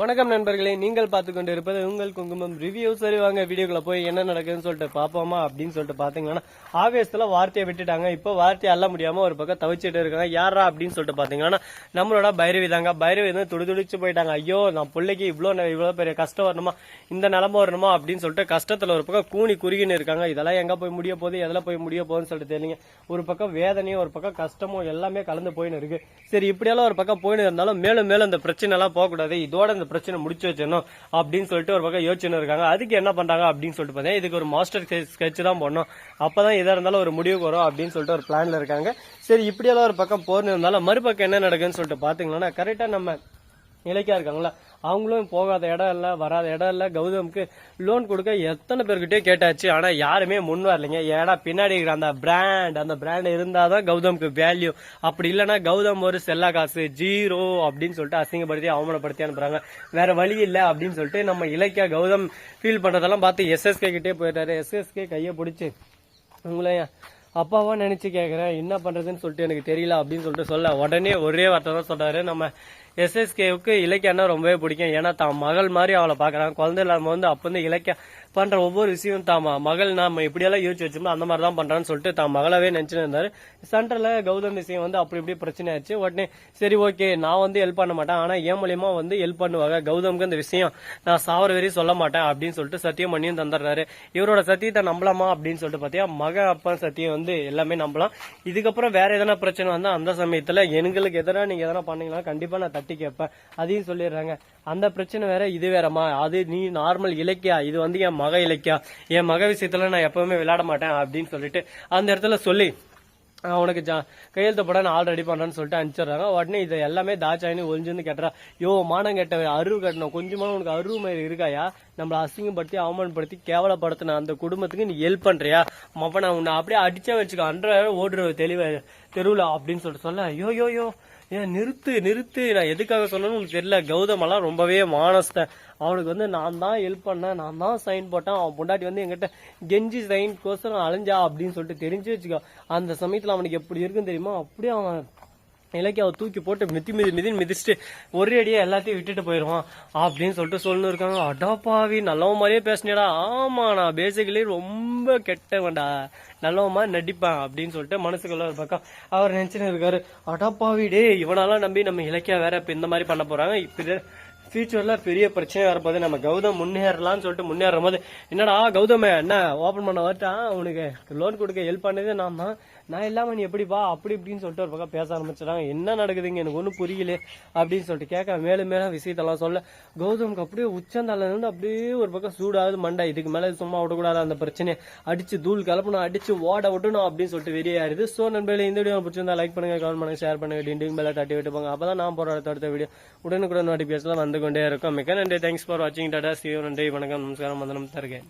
வணக்கம் நண்பர்களே நீங்கள் பார்த்து கொண்டு இருப்பது உங்கள் குங்குமம் ரிவ்யூ சரி வாங்க வீடியோக்குள்ள போய் என்ன நடக்குதுன்னு சொல்லிட்டு பார்ப்போமா அப்படின்னு சொல்லிட்டு பாத்தீங்கன்னா ஆவேசத்தில் வார்த்தையை விட்டுட்டாங்க. இப்போ வார்த்தையை அள்ள முடியாம ஒரு பக்கம் தவிச்சிட்டு இருக்காங்க. யாரா அப்படின்னு சொல்லிட்டு பாத்தீங்கன்னா நம்மளோட பைரவி தாங்க. பைரவி வந்து துடி துடிச்சு போயிட்டாங்க. ஐயோ நான் பிள்ளைக்கு இவ்வளோ இவ்வளவு பெரிய கஷ்டம் வரணுமா? இந்த நிலம வரணுமா? அப்படின்னு சொல்லிட்டு கஷ்டத்துல ஒரு பக்கம் கூனி குறுகின்னு இருக்காங்க. இதெல்லாம் எங்க போய் முடிய போகுது? எதில் போய் முடிய போகுதுன்னு சொல்லிட்டு தெரியுங்க ஒரு பக்கம் வேதனையும் ஒரு பக்கம் கஷ்டமும் எல்லாமே கலந்து போயின்னு இருக்கு. சரி இப்படியெல்லாம் ஒரு பக்கம் போயின்னு இருந்தாலும் மேலும் மேலும் இந்த பிரச்சனை எல்லாம் போகக்கூடாது. இதோட இந்த பிரச்சனை முடிச்சு வச்சிடணும் அப்படின்னு சொல்லிட்டு ஒரு பக்கம் யோசனை இருக்காங்க. அதுக்கு என்ன பண்றாங்க அப்படின்னு சொல்லிட்டு பார்த்தீங்கன்னா இதுக்கு ஒரு மாஸ்டர் ஸ்கெட்ச் தான் பண்ணணும் அப்பதான் எதா இருந்தாலும் ஒரு முடிவுக்கு வரும் அப்படின்னு சொல்லிட்டு ஒரு பிளான்ல இருக்காங்க. சரி இப்படியெல்லாம் ஒரு பக்கம் போர்னு இருந்தாலும் மறுபக்கம் என்ன நடக்குதுன்னு சொல்லிட்டு பாத்தீங்கன்னா கரெக்டா நம்ம இலக்கியா இருக்காங்களா? அவங்களும் போகாத இடம் இல்ல வராத இடம் இல்ல. கௌதமுக்கு லோன் கொடுக்க எத்தனை பேர்கிட்டயே கேட்டாச்சு. ஆனா யாருமே முன் வரலைங்க. ஏன்னா பின்னாடி இருக்கிற அந்த பிராண்ட் அந்த பிராண்ட் இருந்தாதான் கௌதமுக்கு வேல்யூ அப்படி இல்லைன்னா கௌதம் ஒரு செல்லா காசு ஜீரோ அப்படின்னு சொல்லிட்டு அசிங்கப்படுத்தி அவமானப்படுத்தி அனுப்புறாங்க. வேற வழி இல்ல அப்படின்னு சொல்லிட்டு நம்ம இலக்கியா கௌதம் ஃபீல் பண்றதெல்லாம் பார்த்து எஸ்எஸ்கே கிட்டே போயிட்டாரு. எஸ்எஸ்கே கையை பிடிச்சி உங்களை அப்பாவா நினைச்சு கேட்குறேன் என்ன பண்றதுன்னு சொல்லிட்டு எனக்கு தெரியல அப்படின்னு சொல்லிட்டு சொல்ல. உடனே ஒரே வார்த்தை தான் சொல்றாரு. நம்ம எஸ்எஸ்கேவுக்கு இலக்கியன்னா ரொம்பவே பிடிக்கும். ஏன்னா தான் மகள் மாதிரி அவளை பார்க்குறான் குழந்தை இல்லாமல் வந்து அப்போ வந்து இலக்கிய பண்ற ஒவ்வொரு விஷயம் தான் மகள் நாம இப்படியெல்லாம் யோசிச்சு வச்சோம்னா அந்த மாதிரி தான் பண்றான்னு சொல்லிட்டு தான் மகளவே நினச்சின்னு இருந்தாரு சென்டர்ல கௌதம் விஷயம் வந்து அப்படி இப்படி பிரச்சனை ஆச்சு. உடனே சரி ஓகே நான் வந்து ஹெல்ப் பண்ண மாட்டேன். ஆனா என் மூலியமா வந்து ஹெல்ப் பண்ணுவாங்க. கௌதம்க்கு இந்த விஷயம் நான் சாவர வரையும் சொல்ல மாட்டேன் அப்படின்னு சொல்லிட்டு சத்தியம் பண்ணியும் தந்துடுறாரு. இவரோட சத்தியத்தை நம்பலாமா அப்படின்னு சொல்லிட்டு பாத்தியா மக அப்பா சத்தியம் வந்து எல்லாமே நம்பலாம். இதுக்கப்புறம் வேற எதனா பிரச்சனை வந்தா அந்த சமயத்துல எங்களுக்கு எதனா நீங்க எதனா பண்ணீங்கன்னா கண்டிப்பா நான் தட்டி கேட்பேன் அதையும் சொல்லிடுறாங்க. அந்த பிரச்சனை வேற இது வேறமா அது நீ நார்மல் இலக்கியா? இது வந்து என் மக இலக்கியா? என் மக விஷயத்துல நான் எப்பவுமே விளையாட மாட்டேன் அப்படின்னு சொல்லிட்டு அந்த இடத்துல சொல்லி உனக்கு ஜா கையெழுத்து போட நான் ஆல்ரெடி பண்ணுறேன்னு சொல்லிட்டு அனுப்பிச்சிடுறாங்க. உடனே இதை எல்லாமே தாச்சாயின்னு ஒளிஞ்சுன்னு கேட்டுறா. யோ மானம் கெட்ட அருவு கட்டணும். கொஞ்சமாக உனக்கு அருவு மாதிரி இருக்காயா? நம்மளை அசிங்கப்படுத்தி அவமானப்படுத்தி கேவலப்படுத்தின அந்த குடும்பத்துக்கு நீ ஹெல்ப் பண்றியா? மப்ப நான் உன்னை அப்படியே அடிச்சே வச்சுக்கோ. அன்ற ஓடுற தெளிவாக தெருவில் அப்படின்னு சொல்லிட்டு சொல்ல ஐயோ யோ யோ ஏன் நிறுத்து நிறுத்து. நான் எதுக்காக சொன்னேன்னு உனக்கு தெரியல. கௌதமெல்லாம் ரொம்பவே மானஸ்தன் அவனுக்கு வந்து நான் தான் ஹெல்ப் பண்ணேன். நான் தான் சைன் போட்டேன். அவன் பொண்டாட்டி வந்து எங்கிட்ட கெஞ்சி சைன் கோசரம் அலைஞ்சா? அப்படின்னு சொல்லிட்டு தெரிஞ்சு வச்சுக்கோ. அந்த சமயத்தில் அவனுக்கு எப்படி இருக்குன்னு தெரியுமா? அப்படியே அவன் இலக்கியாவை தூக்கி போட்டு மிதி மிதி மிதின்னு மிதிச்சுட்டு ஒரே அடியா எல்லாத்தையும் விட்டுட்டு போயிடுவான் அப்படின்னு சொல்லிட்டு சொல்லணும் இருக்காங்க. அடாப்பாவி நல்லவன் மாதிரியே பேசினேடா ஆமா நான் பேசிக்கலி ரொம்ப கெட்டவன்டா. நல்லவ மாதிரி நடிப்பேன் அப்படின்னு சொல்லிட்டு மனசுக்குள்ள ஒரு பக்கம் அவர் நினைச்சுன்னு இருக்காரு. அடாப்பாவி டே இவனாலாம் நம்பி நம்ம இலக்கியா வேற இப்ப இந்த மாதிரி பண்ண போறாங்க. இப்ப ஃபியூச்சரில் பெரிய பிரச்சனையாக வரப்போது நம்ம கௌதம் முன்னேறலாம்னு சொல்லிட்டு முன்னேறும் போது என்னடா கௌதமே என்ன ஓப்பன் பண்ண வரட்டான் உனக்கு லோன் கொடுக்க ஹெல்ப் பண்ணது நான் தான். நான் இல்லாமல் நீ எப்படிப்பா அப்படி இப்படின்னு சொல்லிட்டு ஒரு பக்கம் பேச ஆரம்பிச்சிடாங்க என்ன நடக்குதுங்க? எனக்கு ஒன்றும் புரியல. அப்படின்னு சொல்லிட்டு கேட்க மேலும் மேலும் விஷயத்தெல்லாம் சொல்ல கௌதமுக்கு அப்படியே உச்சந்தால இருந்து அப்படியே ஒரு பக்கம் சூடாகுது மண்டை. இதுக்கு மேலே சும்மா விடக்கூடாது அந்த பிரச்சனையை. அடிச்சு தூள் கலப்பணும் அடிச்சு ஓட விட்டணும் அப்படின்னு சொல்லிட்டு வெறியாயிருது. ஸோ நண்பர்களே இந்த வீடியோ பிடிச்சிருந்தா லைக் பண்ணுங்க கமெண்ட் பண்ணுங்க ஷேர் பண்ணுங்க. டிண்டிங் மேலே தட்டி விட்டு போங்க. அப்பதான் நான் போகிற அடுத்த அடுத்த வீடியோ. உடனுக்குடன் நோட்டிபிகேஷன் வந்து கொண்டே இருக்கும். மிக நன்றி. தேங்க்ஸ் ஃபார் வாட்சிங் டாடா. சிவ நன்றி. வணக்கம். நமஸ்காரம். வந்தனம். தருகேன்